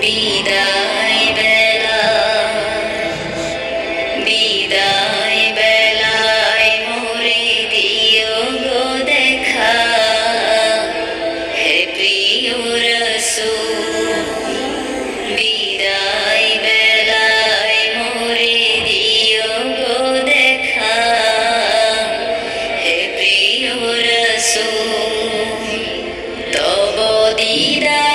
বিদায় বেলা বিদায় বেলায় মোরে দিও গো দেখা। হে প্রিয় রসু বিদায় বেলায় দিও গো দেখা। হে প্রিয় তব দিদা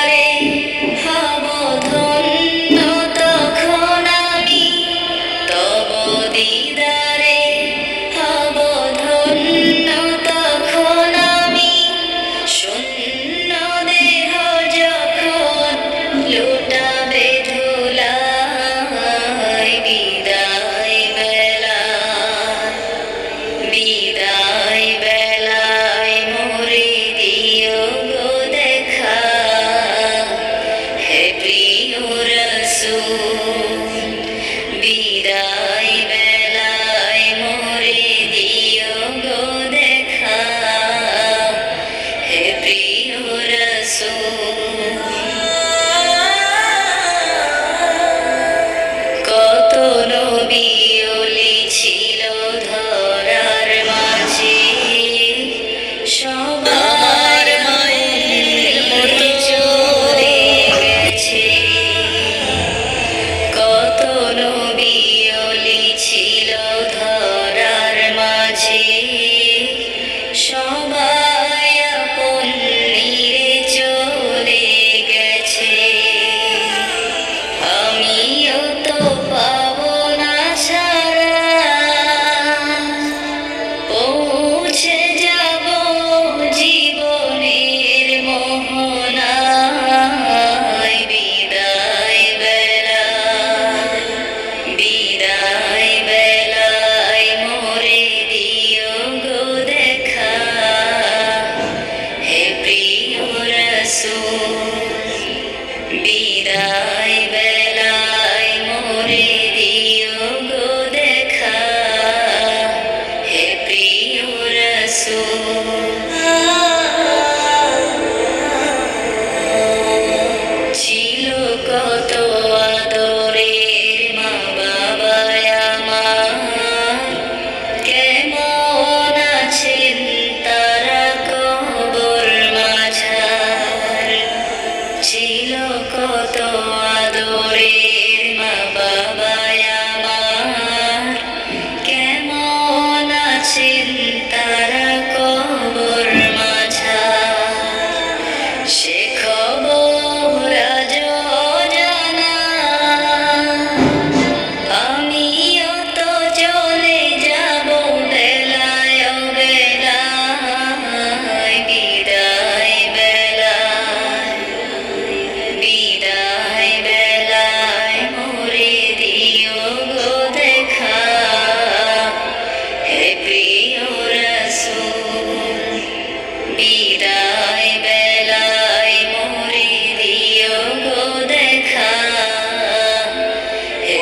起了头